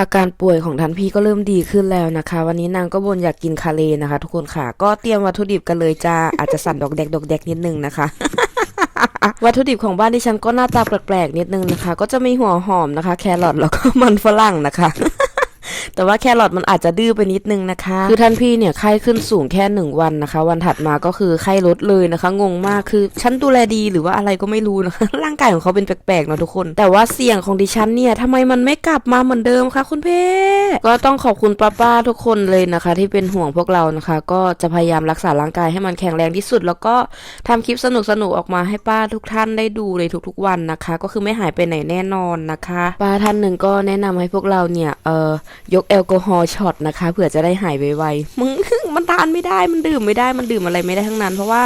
อาการป่วยของท่านพี่ก็เริ่มดีขึ้นแล้วนะคะ วันนี้นางก็บ่นอยากกินคาเลนะคะ ทุกคนค่ะ ก็เตรียมวัตถุดิบกันเลยจ้าอาจจะสั่นดอกแดกดอกแดกนิดนึงนะคะวัตถุดิบของบ้านที่ฉันก็หน้าตาแปลกๆนิดนึงนะคะ ก็จะมีหัวหอมนะคะ แครอทแล้วก็มันฝรั่งนะคะ แต่ว่าแครอทมันอาจจะดื้อไปนิดนึงนะคะ คือท่านพี่เนี่ยไข้ขึ้นสูงแค่หนึ่งวันนะคะ วันถัดมาก็คือไข้ลดเลยนะคะ งงมากคือฉันดูแลดีหรือว่าอะไรก็ไม่รู้นะคะ ร่างกายของเขาเป็นแปลกๆเนะทุกคน แต่ว่าเสียงของดิฉันเนี่ยทำไมมันไม่กลับมาเหมือนเดิมคะคุณเพ่ก็ต้องขอบคุณป้าป้าๆทุกคนเลยนะคะ ที่เป็นห่วงพวกเรานะคะ ก็จะพยายามรักษาร่างกายให้มันแข็งแรงที่สุด แล้วก็ทำคลิปสนุกๆออกมาให้ป้าทุกท่านได้ดูเลยทุกๆ วันนะคะ ก็คือไม่หายไปไหนแน่นอนนะคะ ป้าท่านหนึ่งก็แนะนำให้พวกเราเนี่ยเอ่อยกแอลกอฮอล์ช็อตนะคะเผื่อจะได้หายไวๆมึงมันทานไม่ได้มันดื่มไม่ได้มันดื่มอะไรไม่ได้ทั้งนั้น เพราะว่า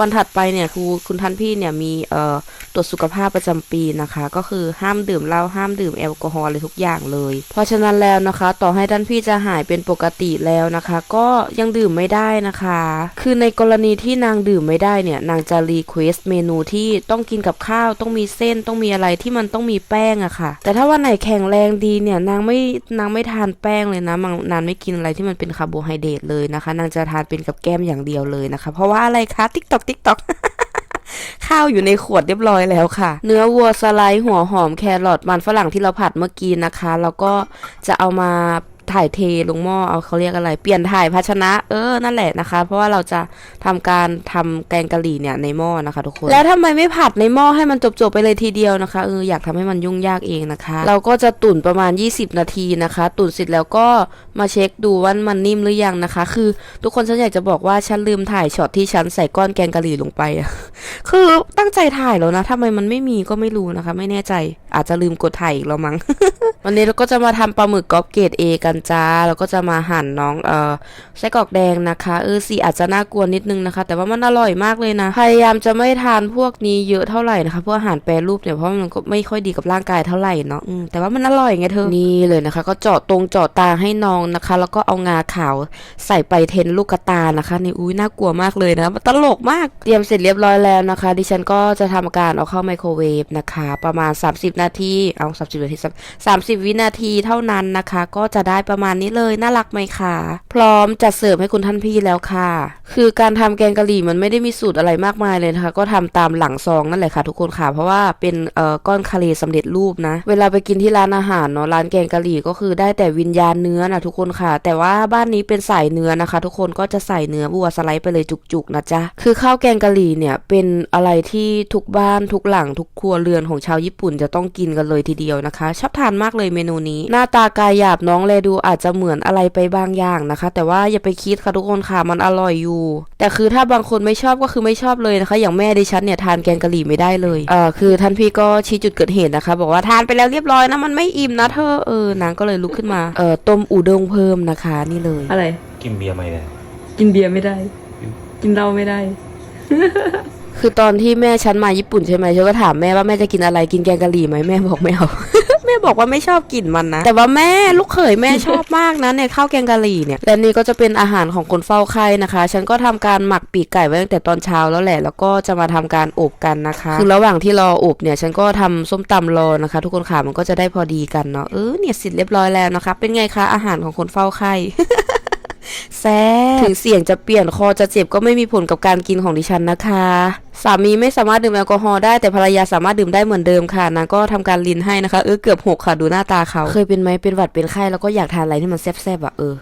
วันถัดไปเนี่ยคือคุณท่านพี่เนี่ยมีเอ่อตรวจสุขภาพประจำปีนะคะ ก็คือห้ามดื่มเหล้าห้ามดื่มแอลกอฮอล์อะไรทุกอย่างเลย เพราะฉะนั้นแล้วนะคะ ต่อให้ท่านพี่จะหายเป็นปกติแล้วนะคะ ก็ยังดื่มไม่ได้นะคะ คือในกรณีที่นางดื่มไม่ได้เนี่ยนางจะรีเควสเมนูที่ต้องกินกับข้าวต้องมีเส้นต้องมีอะไรที่มันต้องมีแป้งอะค่ะ แต่ถ้าวันไหนแข็งแรงดีเนี่ยนางไม่นางไม่ทานแป้งเลยนะนนางไม่กินอะไรที่มันเป็นคาร์โบไฮเดรตเลยนะคะ นางจะทานเป็นกับแก้มอย่างเดียวเลยนะคะ เพราะว่าอะไรคะติ๊กตอกติ๊กตอกข้าวอยู่ในขวดเรียบร้อยแล้วค่ะ เนื้อวัวสไลด์หัวหอมแครอทมันฝรั่งที่เราผัดเมื่อกี้นะคะ แล้วก็จะเอามา ถ่ายเทลงหม้อเอาเขาเรียกอะไร เปลี่ยนถ่ายภาชนะ เออนั่นแหละนะคะ เพราะว่าเราจะทำการทำแกงกะหรี่เนี่ยในหม้อนะคะทุกคน แล้วทำไมไม่ผัดในหม้อให้มันจบๆไปเลยทีเดียวนะคะเอออยากทำให้มันยุ่งยากเองนะคะ เราก็จะตุ๋นประมาณ 20 นาทีนะคะ ตุ๋นเสร็จแล้วก็มาเช็คดูว่ามันนิ่มหรือยังนะคะ คือทุกคนฉันอยากจะบอกว่าฉันลืมถ่ายช็อตที่ฉันใส่ก้อนแกงกะหรี่ลงไปอะคือตั้งใจถ่ายแล้วนะทำไมมันไม่มีก็ไม่รู้นะคะ ไม่แน่ใจ อาจจะลืมกดถ่ายอีกแล้วมั้ง วันนี้เราก็จะมาทำปลาหมึกกรอบเกรดเอกันจ้าแล้วก็จะมาหั่นน้องเอ่อไส้กรอกแดงนะคะเออสีอาจจะน่ากลัวนิดนึงนะคะ แต่ว่ามันอร่อยมากเลยนะ พยายามจะไม่ทานพวกนี้เยอะเท่าไหร่นะคะพวกอาหารแปรรูปเนี่ยเพราะมันก็ไม่ค่อยดีกับร่างกายเท่าไหร่เนาะแต่ว่ามันอร่อยไงเธอนี่เลยนะคะ ก็เจาะตรงเจาะตาให้น้องนะคะ แล้วก็เอางาขาวใส่ไปเทนลูกตานะคะนี่อุ้ยน่ากลัวมากเลยนะมันตลกมากเตรียมเสร็จเรียบร้อยแล้วนะคะ ดิฉันก็จะทำการเอาเข้าไมโครเวฟนะคะ ประมาณ 30 นาที เอา30นาที30วินาทีเท่านั้นนะคะ ก็จะได้ประมาณนี้เลย น่ารักไหมคะ พร้อมจัดเสิร์ฟให้คุณท่านพี่แล้วค่ะ คือการทำแกงกะหรี่มันไม่ได้มีสูตรอะไรมากมายเลยนะคะ ก็ทำตามหลังซองนั่นแหละค่ะทุกคนค่ะ เพราะว่าเป็นเอ่อก้อนคาเลสำเร็จรูปนะ เวลาไปกินที่ร้านอาหารเนาะ ร้านแกงกะหรี่ก็คือได้แต่วิญญาณเนื้อนะทุกคนค่ะ แต่ว่าบ้านนี้เป็นสายเนื้อนะคะ ทุกคนก็จะใส่เนื้อวัวสไลด์ไปเลยจุกๆนะจ๊ะ คือข้าวแกงกะหรี่เนี่ยเป็นอะไรที่ทุกบ้านทุกหลังทุกครัวเรือนของชาวญี่ปุ่นจะต้องกินกันเลยทีเดียวนะคะ ชอบทานมากเลยเมนูนี้ หน้าตากายหยาบน้องแลดูอาจจะเหมือนอะไรไปบางอย่างนะคะ แต่ว่าอย่าไปคิดค่ะทุกคนค่ะมันอร่อยอยู่ แต่คือถ้าบางคนไม่ชอบก็คือไม่ชอบเลยนะคะ อย่างแม่ดิฉันเนี่ยทานแกงกะหรี่ไม่ได้เลยเออคือท่านพี่ก็ชี้จุดเกิดเหตุนะคะ บอกว่าทานไปแล้วเรียบร้อยนะมันไม่อิ่มนะเธอเออนางก็เลยลุกขึ้นมาเออต้มอูด้งเพิ่มนะคะนี่เลย อะไร กินเบียร์ไหมเนี่ยกินเบียร์ไม่ได้ กินเหล้าไม่ได้ คือตอนที่แม่ฉันมาญี่ปุ่นใช่ไหมฉันก็ถามแม่ว่าแม่จะกินอะไรกินแกงกะหรี่ไหมแม่บอกไม่เอา แม่บอกว่าไม่ชอบกลิ่นมันนะ แต่ว่าแม่ลูกเขยแม่ชอบมากนะเนี่ยข้าวแกงกะหรี่เนี่ยและนี่ก็จะเป็นอาหารของคนเฝ้าไข้นะคะ ฉันก็ทำการหมักปีกไก่ไว้ตั้งแต่ตอนเช้าแล้วแหละ แล้วก็จะมาทำการอบกันนะคะ คือระหว่างที่รออบเนี่ยฉันก็ทำส้มตำรอนะคะ ทุกคนค่ะมันก็จะได้พอดีกันเนาะเออเนี่ยเสร็จเรียบร้อยแล้วนะคะ เป็นไงคะอาหารของคนเฝ้าไข้ ซ่บถึงเสียงจะเปลี่ยนคอจะเจ็บก็ไม่มีผลกับการกินของดิฉันนะคะ สามีไม่สามารถดื่มแอลกอฮอล์ได้แต่ภรรยาสามารถดื่มได้เหมือนเดิมค่ะนางก็ทำการลินให้นะคะเออเกือบหกค่ะดูหน้าตาเขา เคยเป็นไหมเป็นหวัดเป็นไข้แล้วก็อยากทานอะไรที่มันแซ่บๆอะเออ